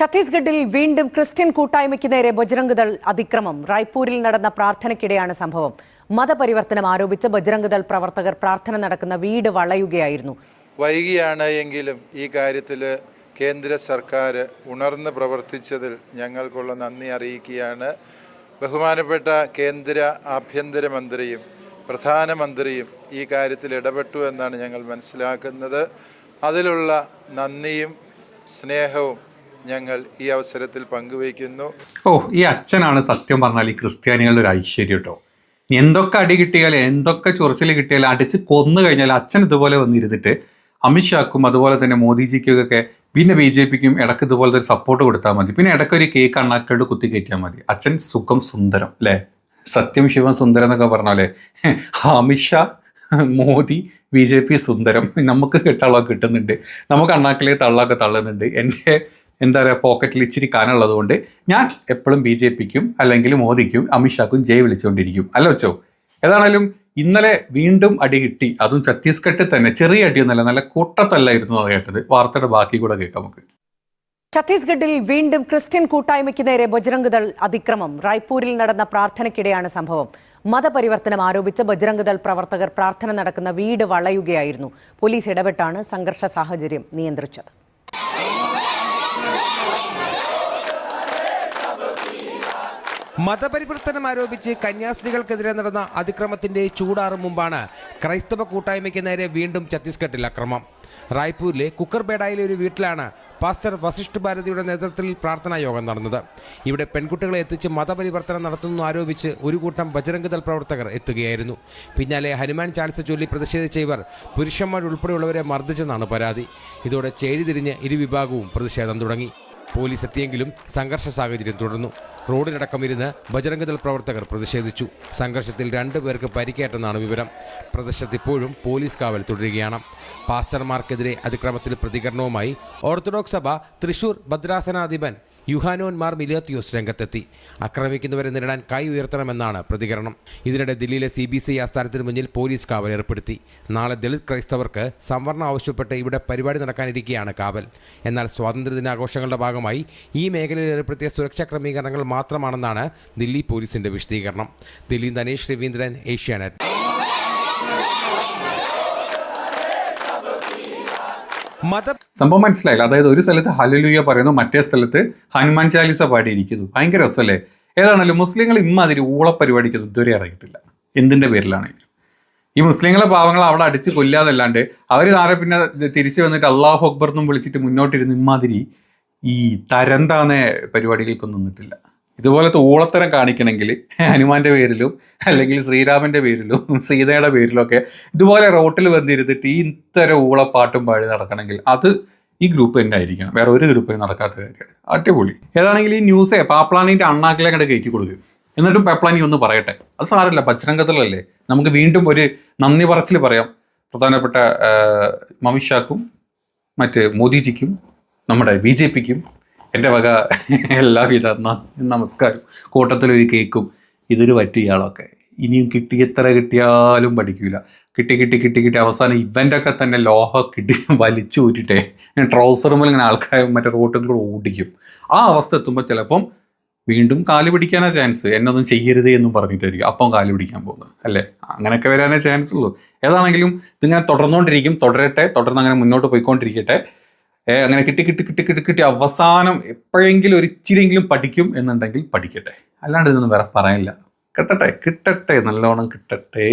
ഛത്തീസ്ഗഡിൽ വീണ്ടും ക്രിസ്ത്യൻ കൂട്ടായ്മയ്ക്ക് നേരെ ബജ്രംഗ് ദൾ അതിക്രമം. റായ്പൂരിൽ നടന്ന പ്രാർത്ഥനയ്ക്കിടെയാണ് സംഭവം. മതപരിവർത്തനം ആരോപിച്ച് ബജ്രംഗ് ദൾ പ്രവർത്തകർ പ്രാർത്ഥന നടക്കുന്ന വീട് വളയുകയായിരുന്നു. വൈകിയാണ് എങ്കിലും ഈ കാര്യത്തിൽ കേന്ദ്ര സർക്കാർ ഉണർന്ന് പ്രവർത്തിച്ചതിൽ ഞങ്ങൾക്കുള്ള നന്ദി അറിയിക്കുകയാണ്. ബഹുമാനപ്പെട്ട കേന്ദ്ര ആഭ്യന്തരമന്ത്രിയും പ്രധാനമന്ത്രിയും ഈ കാര്യത്തിൽ ഇടപെട്ടു എന്നാണ് ഞങ്ങൾ മനസ്സിലാക്കുന്നത്. അതിലുള്ള നന്ദിയും സ്നേഹവും ഞങ്ങൾ ഈ അവസരത്തിൽ പങ്കുവയ്ക്കുന്നു. ഓ ഈ അച്ഛനാണ് സത്യം പറഞ്ഞാൽ ഈ ക്രിസ്ത്യാനികളുടെ ഒരു ഐശ്വര്യം കേട്ടോ. എന്തൊക്കെ അടി കിട്ടിയാലും എന്തൊക്കെ ചൊറിച്ചിൽ കിട്ടിയാലും അടിച്ച് കൊന്നു കഴിഞ്ഞാൽ അച്ഛൻ ഇതുപോലെ വന്നിരുന്നിട്ട് അമിത്ഷാക്കും അതുപോലെ തന്നെ മോദിജിക്കൊക്കെ പിന്നെ ബി ജെ പിക്കും ഇടയ്ക്ക് ഇതുപോലത്തെ ഒരു സപ്പോർട്ട് കൊടുത്താൽ മതി. പിന്നെ ഇടയ്ക്ക് ഒരു കേക്ക് അണ്ണാക്കോട് കുത്തി കയറ്റിയാൽ മതി. അച്ഛൻ സുഖം സുന്ദരം അല്ലേ? സത്യം ശിവം സുന്ദരം എന്നൊക്കെ പറഞ്ഞാലേ. Amit Shah Modi B J P സുന്ദരം. നമുക്ക് കിട്ടാളോ കിട്ടുന്നുണ്ട്. നമുക്ക് അണ്ണാക്കിലെ തള്ളൊക്കെ തള്ളുന്നുണ്ട്. എന്റെ എന്താ പറയുക പോക്കറ്റിൽ ഇച്ചിരി കാനുള്ളത് കൊണ്ട് ഞാൻ എപ്പോഴും ബി ജെ പിക്കും അല്ലെങ്കിൽ മോദിക്കും അമിത്ഷാക്കും ജയ് വിളിച്ചുകൊണ്ടിരിക്കും അല്ല വെച്ചോ ഏതാണേലും ഇന്നലെ വീണ്ടും അടി കിട്ടി. അതും ഛത്തീസ്ഗഡിൽ തന്നെ. ചെറിയ അടിയൊന്നല്ല നല്ല കൂട്ടത്തല്ലായിരുന്നു കേട്ടത്. വാർത്തയുടെ ബാക്കി കൂടെ കേൾക്കാം നമുക്ക്. ഛത്തീസ്ഗഡിൽ വീണ്ടും ക്രിസ്ത്യൻ കൂട്ടായ്മയ്ക്ക് നേരെ ബജ്രംഗ് ദൾ അതിക്രമം. റായ്പൂരിൽ നടന്ന പ്രാർത്ഥനയ്ക്കിടെയാണ് സംഭവം. മതപരിവർത്തനം ആരോപിച്ച് ബജ്രംഗ് ദൾ പ്രവർത്തകർ പ്രാർത്ഥന നടക്കുന്ന വീട് വളയുകയായിരുന്നു. പോലീസ് ഇടപെട്ടാണ് സംഘർഷ സാഹചര്യം നിയന്ത്രിച്ചത്. മതപരിവർത്തനം ആരോപിച്ച് കന്യാസ്ത്രീകൾക്കെതിരെ നടന്ന അതിക്രമത്തിന്റെ ചൂടാറും മുമ്പാണ് ക്രൈസ്തവ കൂട്ടായ്മയ്ക്ക് നേരെ വീണ്ടും ഛത്തീസ്ഗഡിൽ അക്രമം. റായ്പൂരിലെ കുക്കർബേഡായിലെ ഒരു വീട്ടിലാണ് പാസ്റ്റർ വസിഷ്ഠ് ഭാരതിയുടെ നേതൃത്വത്തിൽ പ്രാർത്ഥനാ യോഗം നടന്നത്. ഇവിടെ പെൺകുട്ടികളെ എത്തിച്ച് മതപരിവർത്തനം നടത്തുന്നു ആരോപിച്ച് ഒരു കൂട്ടം ബജരംഗദൾ പ്രവർത്തകർ എത്തുകയായിരുന്നു. പിന്നാലെ ഹനുമാൻ ചാലിസ ചൊല്ലി പ്രതിഷേധിച്ച ഇവർ പുരുഷന്മാരുൾപ്പെടെയുള്ളവരെ മർദ്ദിച്ചെന്നാണ് പരാതി. ഇതോടെ ചേരിതിരിഞ്ഞ് ഇരുവിഭാഗവും പ്രതിഷേധം തുടങ്ങി. പോലീസ് എത്തിയെങ്കിലും സംഘർഷ സാഹചര്യം തുടർന്നു. റോഡിലടക്കം ഇരുന്ന് ബജരംഗദൾ പ്രവർത്തകർ പ്രതിഷേധിച്ചു. സംഘർഷത്തിൽ രണ്ടു പേർക്ക് പരിക്കേറ്റെന്നാണ് വിവരം. പ്രദേശത്ത് ഇപ്പോഴും പോലീസ് കാവൽ തുടരുകയാണ്. പാസ്റ്റർമാർക്കെതിരെ അതിക്രമത്തിൽ പ്രതികരണവുമായി ഓർത്തഡോക്സ് സഭ തൃശൂർ ഭദ്രാസനാധിപൻ യുഹാനോൻ മിലേത്തിയോസ് രംഗത്തെത്തി. ആക്രമിക്കുന്നവരെ നേരിടാൻ കൈ ഉയർത്തണമെന്നാണ് പ്രതികരണം. ഇതിനിടെ ദില്ലിയിലെ സി ബി സി ആസ്ഥാനത്തിന് മുന്നിൽ പോലീസ് കാവൽ ഏർപ്പെടുത്തി. നാളെ ദളിത് ക്രൈസ്തവർക്ക് സംവരണം ആവശ്യപ്പെട്ട് ഇവിടെ പരിപാടി നടക്കാനിരിക്കെയാണ് കാവൽ. എന്നാൽ സ്വാതന്ത്ര്യദിനാഘോഷങ്ങളുടെ ഭാഗമായി ഈ മേഖലയിൽ ഏർപ്പെടുത്തിയ സുരക്ഷാ ക്രമീകരണങ്ങൾ മാത്രമാണെന്നാണ് ദില്ലി പോലീസിന്റെ വിശദീകരണം. ദില്ലി ധനേഷ് രവീന്ദ്രൻ ഏഷ്യാനെറ്റ്. സംഭവം മനസ്സിലായില്ല. അതായത് ഒരു സ്ഥലത്ത് ഹലലുയ പറയുന്നു മറ്റേ സ്ഥലത്ത് ഹനുമാൻ ചാലിസ പാടിയിരിക്കുന്നു. ഭയങ്കര രസമല്ലേ? ഏതാണല്ലോ മുസ്ലിങ്ങൾ ഇമ്മാതിരി ഊളപ്പരിപാടിക്ക് ഇതുവരെ ഇറങ്ങിയിട്ടില്ല. എന്തിന്റെ പേരിലാണെങ്കിലും. ഈ മുസ്ലിങ്ങളെ പാവങ്ങൾ അവിടെ അടിച്ച് കൊല്ലാതല്ലാണ്ട് അവർ നാളെ പിന്നെ തിരിച്ചു വന്നിട്ട് അള്ളാഹു അക്ബർ എന്നും വിളിച്ചിട്ട് മുന്നോട്ടിരുന്ന് ഇമ്മാതിരി ഈ തരംതാന്ന പരിപാടികൾക്കൊന്നും നിന്നിട്ടില്ല. ഇതുപോലത്തെ ഊളത്തരം കാണിക്കണമെങ്കിൽ ഹനുമാന്റെ പേരിലും അല്ലെങ്കിൽ ശ്രീരാമന്റെ പേരിലും സീതയുടെ പേരിലും ഒക്കെ ഇതുപോലെ റോട്ടിൽ വന്നിരുന്നിട്ട് ഈ ഇത്തരം ഊളപ്പാട്ടും പാടി നടക്കണമെങ്കിൽ അത് ഈ ഗ്രൂപ്പ് തന്നെ ആയിരിക്കണം. വേറെ ഒരു ഗ്രൂപ്പിന് നടക്കാത്ത കാര്യമാണ്. അടിപൊളി. ഏതാണെങ്കിൽ ഈ ന്യൂസേ പാപ്ലാനിന്റെ അണ്ണാക്കിലെ കണ്ട് കയറ്റി കൊടുക്കും. എന്നിട്ടും പെപ്ലാനി ഒന്ന് പറയട്ടെ. അത് സാരമില്ല പച്ചരംഗത്തിലല്ലേ നമുക്ക് വീണ്ടും ഒരു നന്ദി പറച്ചിൽ പറയാം. പ്രധാനപ്പെട്ട മമിഷാക്കും മറ്റ് മോദിജിക്കും നമ്മുടെ ബി ജെ പിക്കും എന്റെ വക എല്ലാവിധ നമസ്കാരം. കൂട്ടത്തിലൊരു കേക്കും ഇതൊരു പറ്റും ഇയാളൊക്കെ ഇനിയും കിട്ടി എത്ര കിട്ടിയാലും പഠിക്കില്ല കിട്ടി കിട്ടി കിട്ടി കിട്ടി. അവസാനം ഇവന്റൊക്കെ തന്നെ ലോഹ കിട്ടി വലിച്ചു ഊറ്റിട്ടെ. ട്രൗസറുമ്പോൾ ഇങ്ങനെ ആൾക്കാർ മറ്റേ റോട്ടിൽ കൂടെ ഓടിക്കും. ആ അവസ്ഥ എത്തുമ്പോൾ ചിലപ്പം വീണ്ടും കാൽ പിടിക്കാനാ ചാൻസ് എന്നൊന്നും ചെയ്യരുതേ എന്നും പറഞ്ഞിട്ടായിരിക്കും അപ്പം കാൽ പിടിക്കാൻ പോകുന്നത്. അല്ലേ? അങ്ങനെയൊക്കെ വരാനേ ചാൻസ് ഉള്ളൂ. ഏതാണെങ്കിലും ഇതിങ്ങനെ തുടർന്നുകൊണ്ടിരിക്കും തുടരട്ടെ. തുടർന്ന് അങ്ങനെ മുന്നോട്ട് പോയിക്കൊണ്ടിരിക്കട്ടെ. അങ്ങനെ കിട്ടി കിട്ടി കിട്ടി കിട്ടി കിട്ടി. അവസാനം എപ്പോഴെങ്കിലും ഒരു ഇച്ചിരിയെങ്കിലും പഠിക്കും എന്നുണ്ടെങ്കിൽ പഠിക്കട്ടെ. അല്ലാണ്ട് ഇതൊന്നും വേറെ പറയാനില്ല. കിട്ടട്ടെ കിട്ടട്ടെ നല്ലോണം കിട്ടട്ടെ.